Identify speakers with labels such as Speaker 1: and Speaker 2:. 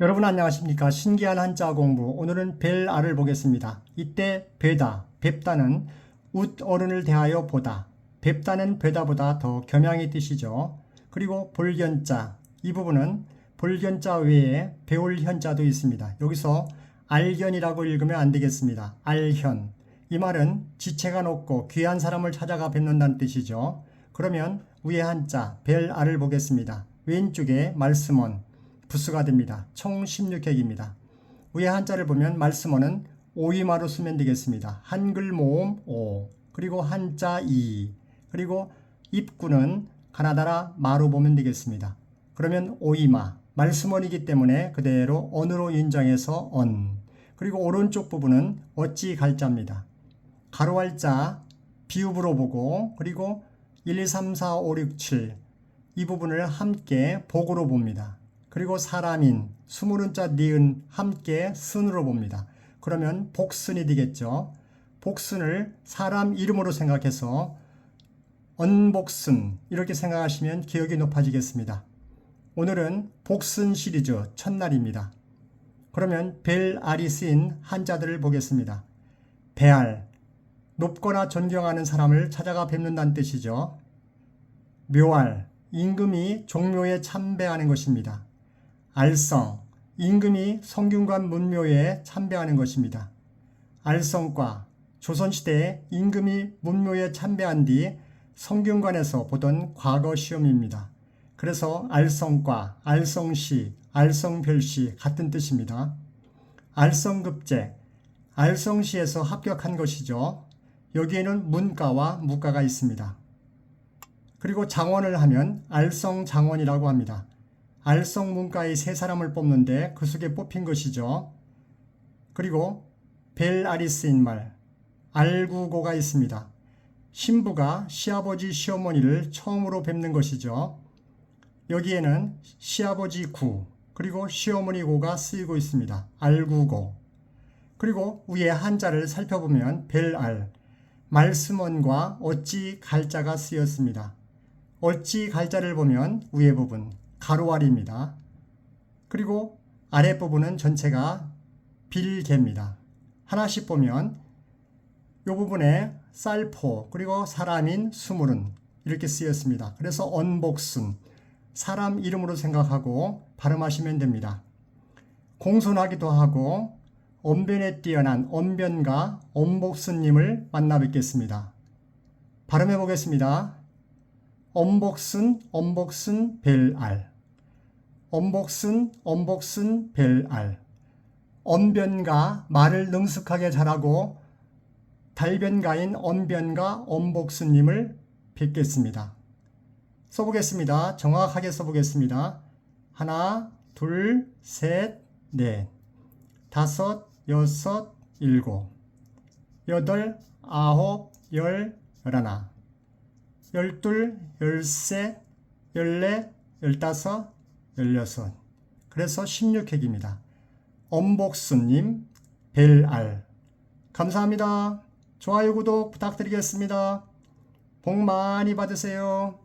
Speaker 1: 여러분 안녕하십니까? 신기한 한자 공부. 오늘은 벨알을 보겠습니다. 이때 베다 뵙다는 웃 어른을 대하여 보다. 뵙다는 베다보다 더 겸양의 뜻이죠. 그리고 볼견자. 이 부분은 볼견자 외에 배울 현자도 있습니다. 여기서 알견이라고 읽으면 안 되겠습니다. 알현. 이 말은 지체가 높고 귀한 사람을 찾아가 뵙는다는 뜻이죠. 그러면 위에 한자 벨알을 보겠습니다. 왼쪽에 말씀원 부수가 됩니다. 총 16획입니다. 위에 한자를 보면 말씀어는 오이마로 쓰면 되겠습니다. 한글 모음 오 그리고 한자 이 그리고 입구는 가나다라 마로 보면 되겠습니다. 그러면 오이마 말씀원이기 때문에 그대로 언으로 인정해서 언 그리고 오른쪽 부분은 어찌 갈자입니다. 가로할자 비읍으로 보고 그리고 1, 2, 3, 4, 5, 6, 7 이 부분을 함께 복으로 봅니다. 그리고 사람인 수무른자 니은 함께 순으로 봅니다. 그러면 복순이 되겠죠. 복순을 사람 이름으로 생각해서 언복순 이렇게 생각하시면 기억이 높아지겠습니다. 오늘은 복순 시리즈 첫날입니다. 그러면 벨알이 쓰인 한자들을 보겠습니다. 배알 높거나 존경하는 사람을 찾아가 뵙는다는 뜻이죠. 묘알 임금이 종묘에 참배하는 것입니다. 알성, 임금이 성균관 문묘에 참배하는 것입니다. 알성과 조선시대에 임금이 문묘에 참배한 뒤 성균관에서 보던 과거 시험입니다. 그래서 알성과 알성시, 알성별시 같은 뜻입니다. 알성급제, 알성시에서 합격한 것이죠. 여기에는 문과와 무과가 있습니다. 그리고 장원을 하면 알성장원이라고 합니다. 알성 문과의 세 사람을 뽑는데 그 속에 뽑힌 것이죠. 그리고 벨아리스인 말, 알구고가 있습니다. 신부가 시아버지 시어머니를 처음으로 뵙는 것이죠. 여기에는 시아버지 구, 그리고 시어머니 고가 쓰이고 있습니다. 알구고. 그리고 위에 한자를 살펴보면 벨알, 말씀원과 어찌 갈자가 쓰였습니다. 어찌 갈자를 보면 위에 부분, 가로알입니다. 그리고 아랫부분은 전체가 빌개입니다. 하나씩 보면 이 부분에 쌀포 그리고 사람인 수물은 이렇게 쓰였습니다. 그래서 언복순 사람 이름으로 생각하고 발음하시면 됩니다. 공손하기도 하고 언변에 뛰어난 언변가 언복순님을 만나 뵙겠습니다. 발음해 보겠습니다. 엄복순 엄복순 벨알 엄복순 엄복순 벨알 언변가 말을 능숙하게 잘하고 달변가인 언변가 엄복순님을 뵙겠습니다. 써보겠습니다. 정확하게 써보겠습니다. 하나, 둘, 셋, 넷, 다섯, 여섯, 일곱, 여덟, 아홉, 열, 열하나, 열둘, 열세, 열네, 열다섯, 열여섯. 그래서 16획입니다. 엄복수님, 벨알. 감사합니다. 좋아요, 구독 부탁드리겠습니다. 복 많이 받으세요.